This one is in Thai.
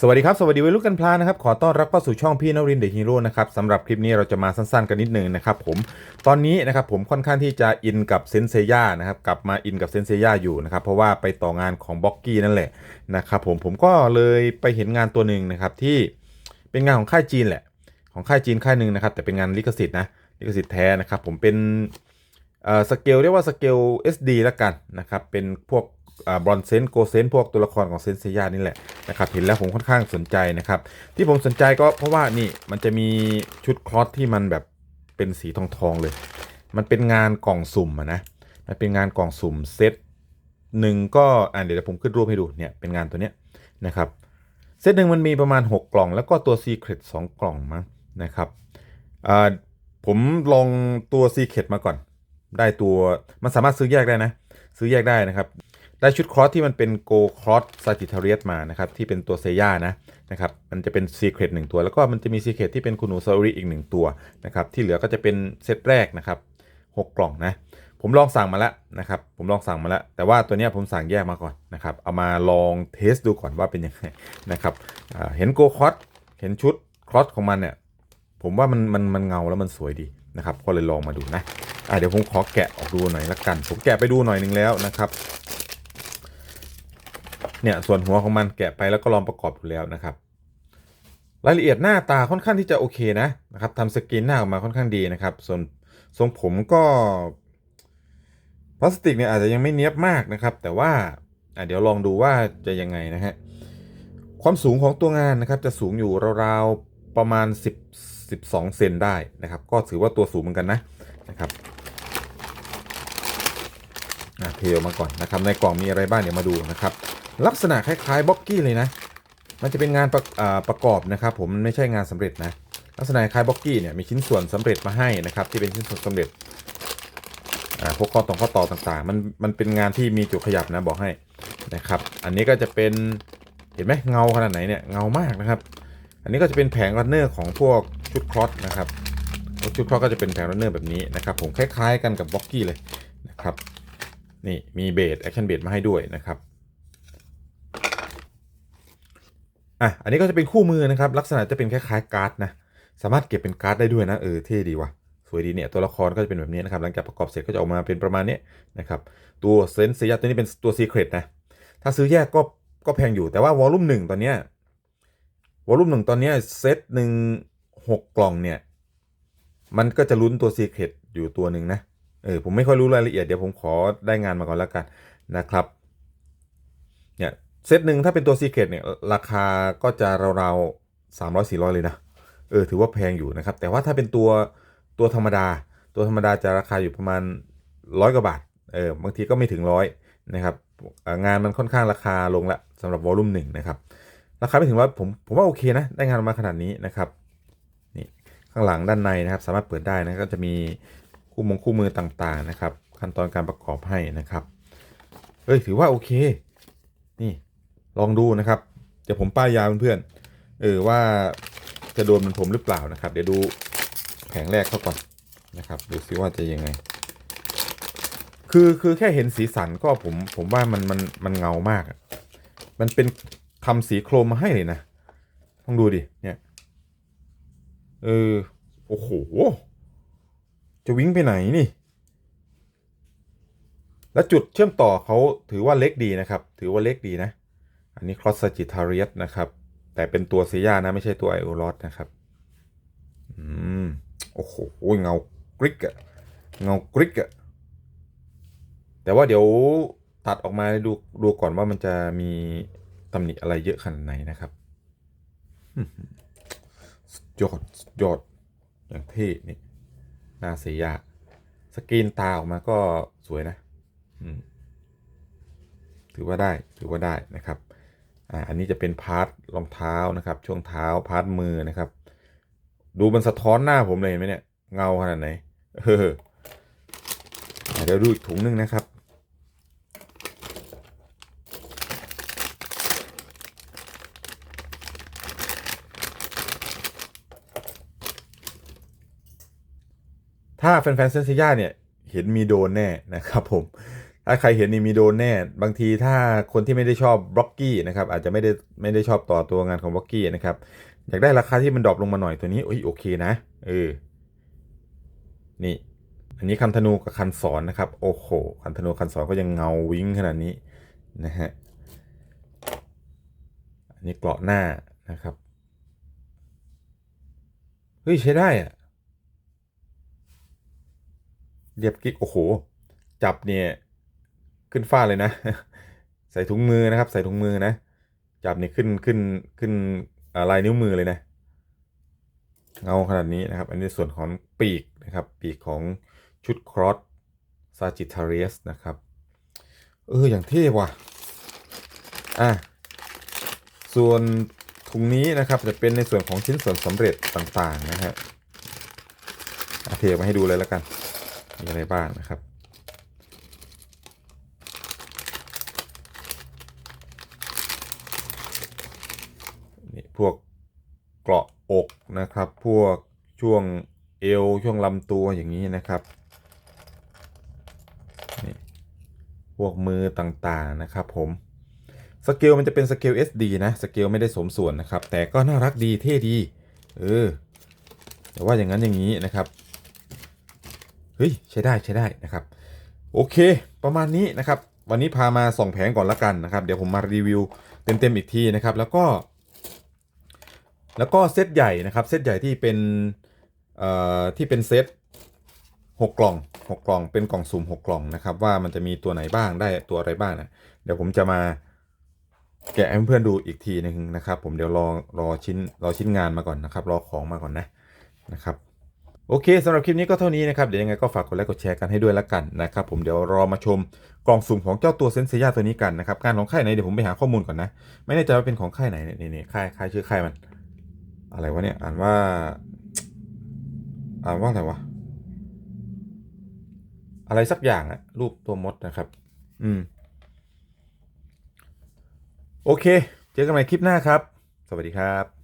สวัสดีครับ สวัสดีวัยรุ่นกันพลานะครับ ขอต้อนรับเข้าสู่ช่องพี่นรินเดอะฮีโร่นะครับสำหรับคลิปนี้เราจะมาสั้นๆกันนิดนึงนะครับผมตอนนี้นะครับผมค่อนข้างที่จะอินกับเซนเซย่านะครับกลับมาอินกับเซนเซย่าอยู่นะครับเพราะว่าไปต่องานของบ็อกกี้นั่นแหละนะครับผมผมก็เลยไปเห็นงานตัวหนึ่งนะครับที่เป็นงานของค่ายจีนแหละ ของค่ายจีนค่ายหนึ่งนะครับแต่เป็นงานลิขสิทธิ์นะลิขสิทธิ์แท้นะครับผมเป็นเอ่อสเกลเรียกว่าสเกล SD ละกันนะครับเป็นพวก บรอนเซนโกเซนพวกตัวละครของเซนเซยานี่แหละนะครับเห็นแล้วผมค่อนข้างสนใจนะครับที่ผมสนใจก็เพราะว่านี่มันจะมีชุดคลอสที่มันแบบเป็นสีทองทองๆเลย มันเป็นงานกล่องสุ่มะนะมันเป็นงานกล่องสุ่มเซตหนึ่งก็อ่าเดี๋ยวผมขึ้นรูปให้ดูเนี่ยเป็นงานตัวเนี้ยนะครับเซตหนึ่งมันมีประมาณ 6 กล่อง แล้วก็ตัว Secret 2 กล่องมั้งนะครับอ่าผมลองตัว Secret มาก่อน ได้ตัวมันสามารถซื้อแยกได้นะ ซื้อแยกได้นะครับ ได้ชุดครอสที่มันเป็นโกครอสซาจิทเรียสมานะครับที่เป็นตัวเซย่านะนะครับมันจะเป็นซีเครตหนึ่งตัว แล้วก็มันจะมีซีเครตที่เป็นคุณูซาอุริอีกหนึ่งตัวนะครับที่เหลือก็จะเป็นเซตแรกนะครับหกกล่องนะผมลองสั่งมาแล้วนะครับผมลองสั่งมาแล้ว แต่ว่าตัวนี้ผมสั่งแยกมาก่อนนะครับเอามาลองเทสดูก่อนว่าเป็นยังไงนะครับเห็นโกครอสเห็นชุดครอสของมันเนี่ยผมว่ามันมันมันเงาแล้วมันสวยดีนะครับก็เลยลองมาดูนะอะเดี๋ยวผมขอแกะออกดูหน่อยละกัน ผมแกะไปดูหน่อยหนึงแล้วนะครับ เนี่ยส่วนหัวของมันแกะไปแล้วก็ลองประกอบดูแล้วนะครับ รายละเอียดหน้าตาค่อนข้างที่จะโอเคนะนะครับทำสกรีนหน้าออกมาค่อนข้างดีนะครับ ส่วนทรงผมก็พลาสติกเนี่ยอาจจะยังไม่เนี้ยบมากนะครับ แต่ว่าเดี๋ยวลองดูว่าจะยังไงนะฮะความสูงของตัวงานนะครับจะสูงอยู่ราวๆประมาณ 10 12 เซนได้นะครับ ก็ถือว่าตัวสูงเหมือนกันนะนะครับ เทออกมาก่อนนะครับในกล่องมีอะไรบ้างเดี๋ยวมาดูนะครับลักษณะคล้ายๆบ็อกกี้เลยนะ มันจะเป็นงานประประกอบนะครับผมมันไม่ใช่งานสำเร็จนะลักษณะคล้ายบ็อกกี้เนี่ยมีชิ้นส่วนสำเร็จมาให้นะครับที่เป็นชิ้นส่วนสำเร็จอ่าพวกข้อต่อข้อต่อต่างๆ มันมันเป็นงานที่มีจุดขยับนะบอกให้นะครับอันนี้ก็จะเป็นเห็นไหมเงาขนาดไหนเนี่ยเงามากนะครับ อันนี้ก็จะเป็นแผงรันเนอร์ของพวกชุดคลอสนะครับชุดคลอสก็จะเป็นแผงรันเนอร์แบบนี้นะครับผมคล้ายๆกันกับบ็อกกี้เลยนะครับ นี่มีเบสแอคชั่นเบสมาให้ด้วยนะครับอะอันนี้ก็จะเป็นคู่มือนะครับลักษณะจะเป็นคล้ายๆการ์ดนะสามารถเก็บเป็นการ์ดได้ด้วยนะเออเท่ดีว่ะสวยดีเนี่ยตัวละครก็จะเป็นแบบนี้นะครับหลังจากประกอบเสร็จก็จะออกมาเป็นประมาณนี้นะครับตัวเซนเซียตัวนี้เป็นตัวซีเครตนะถ้าซื้อแยกก็ก็แพงอยู่แต่ว่าวอลลุ่มหนึ่งตอนเนี้ยวอลลุ่มหนึ่งตอนเนี้ยเซตหนึ่งหกกล่องเนี่ยมันก็จะลุ้นตัวซีเครตอยู่ตัวหนึ่งนะ เออผมไม่ค่อยรู้รายละเอียดเดี๋ยวผมขอได้งานมาก่อนแล้วกันนะครับเนี่ยเซตหนึ่งถ้าเป็นตัวซีเครตเนี่ยราคาก็จะราวๆสามร้อยสี่ร้อยเลยนะเออถือว่าแพงอยู่นะครับ แต่ว่าถ้าเป็นตัวตัวธรรมดา ตัวธรรมดาจะราคาอยู่ประมาณร้อยกว่าบาทเออบางทีก็ไม่ถึงร้อยนะครับงานมันค่อนข้างราคาลงละสำหรับวอลลุ่มหนึ่งนะครับราคาไม่ถึงร้อยผมผมว่าโอเคนะได้งานมาขนาดนี้นะครับนี่ข้างหลังด้านในนะครับ สามารถเปิดได้นะก็จะมี คู่มงคู่มือต่างๆนะครับ ขั้นตอนการประกอบให้นะครับเอ้ยถือว่าโอเค นี่ลองดูนะครับเดี๋ยวผมป้ายยาเพื่อนๆเออว่าจะโดนมันผมหรือเปล่านะครับ เดี๋ยวดูแผงแรกเข้าก่อนนะครับ ดูซิว่าจะยังไง คือคือแค่เห็นสีสันก็ผมผมว่ามันมันมันเงามาก มันเป็นทำสีโครมมาให้เลยนะลองดูดิเนี่ยเออโอ้โห จะวิ่งไปไหนนี่ แล้วจุดเชื่อมต่อเขาถือว่าเล็กดีนะครับ ถือว่าเล็กดีนะ อันนี้ Cross Sagittarius นะครับ แต่เป็นตัวเซียานะไม่ใช่ตัวไอโอรอสนะครับอืมโอ้โหเงากริกอะเงากริกอะแต่ว่าเดี๋ยวตัดออกมาดูดูก่อนว่ามันจะมีตำหนิอะไรเยอะขนาดไหนนะครับหยอดยอดอย่างเท่นี่ นาเซียาสกรีนตาออกมาก็สวยนะถือว่าได้ถือว่าได้นะครับอ่าอันนี้จะเป็นพาร์ทรองเท้านะครับ ช่วงเท้าพาร์ทมือนะครับ ดูมันสะท้อนหน้าผมเลยไหมเนี่ย เงาขนาดไหนเออเดี๋ยวดูอีกถุงนึงนะครับ ถ้าแฟนๆเซนเซียาเนี่ยเห็นมีโดนแน่นะครับผม ถ้าใครเห็นนี่มีโดนแน่ บางทีถ้าคนที่ไม่ได้ชอบบล็อกกี้นะครับอาจจะไม่ได้ไม่ได้ชอบต่อตัวงานของบล็อกกี้นะครับอยากได้ราคาที่มันดรอปลงมาหน่อยตัวนี้โอ้ยโอเคนะเออนี่ อันนี้คันธนูกับคันสอนนะครับโอ้โหคันธนูคันสอนก็ยังเงาวิ้งขนาดนี้นะฮะอันนี้เกราะหน้านะครับเฮ้ยใช้ได้อะ เรียบกิ๊กโอ้โห จับเนี่ยขึ้นฟ้าเลยนะ ใส่ถุงมือนะครับ ใส่ถุงมือนะ จับเนี่ยขึ้นขึ้นขึ้นลายนิ้วมือเลยนะเงาขนาดนี้นะครับ อันนี้ส่วนของปีกนะครับ ปีกของชุดครอสซาจิทาเรียสนะครับ เออ อย่างเท่ว่ะ อะ ส่วนถุงนี้นะครับจะเป็นในส่วนของชิ้นส่วนสำเร็จต่างๆนะฮะอะเทมาให้ดูเลยแล้วกัน มีอะไรบ้างนะครับ นี่พวกเกราะอกนะครับ พวกช่วงเอวช่วงลำตัวอย่างนี้นะครับนี่พวกมือต่างๆนะครับผมสเกลมันจะเป็นสเกล SD นะสเกลไม่ได้สมส่วนนะครับ แต่ก็น่ารักดีเท่ดี เออแต่ว่าอย่างนั้นอย่างนี้นะครับ เฮ้ยใช้ได้ใช้ได้นะครับ โอเค ประมาณนี้นะครับ วันนี้พามาส่องแผงก่อนละกันนะครับ เดี๋ยวผมมารีวิวเต็มๆอีกทีนะครับ แล้วก็ แล้วก็เซตใหญ่นะครับ เซตใหญ่ที่เป็นเอ่อที่เป็นเซตหกกล่องหกกล่องเป็นกล่องสุ่มหกกล่องนะครับ ว่ามันจะมีตัวไหนบ้างได้ตัวอะไรบ้างนะเดี๋ยวผมจะมาแกะให้เพื่อนดูอีกทีหนึงนะครับ ผมเดี๋ยวรอรอชิ้นรอชิ้นงานมาก่อนนะครับ รอของมาก่อนนะนะครับ โอเคสำหรับคลิปนี้ก็เท่านี้นะครับ เดี๋ยวยังไงก็ฝากกดไลค์กดแชร์กันให้ด้วยละกันนะครับผมเดี๋ยวรอมาชมกล่องสุ่มของเจ้าตัวเซนเซียตัวนี้กันนะครับการของค่ายไหนเดี๋ยวผมไปหาข้อมูลก่อนนะ ไม่แน่ใจว่าเป็นของค่ายไหนเนี่ยนี่ๆค่ายค่ายชื่อค่ายมัน อะไรวะเนี่ยอ่านว่า อ่านว่าอะไรวะอะไรสักอย่างอะรูปตัวมดนะครับ อืม โอเค เจอกันใหม่คลิปหน้าครับ สวัสดีครับ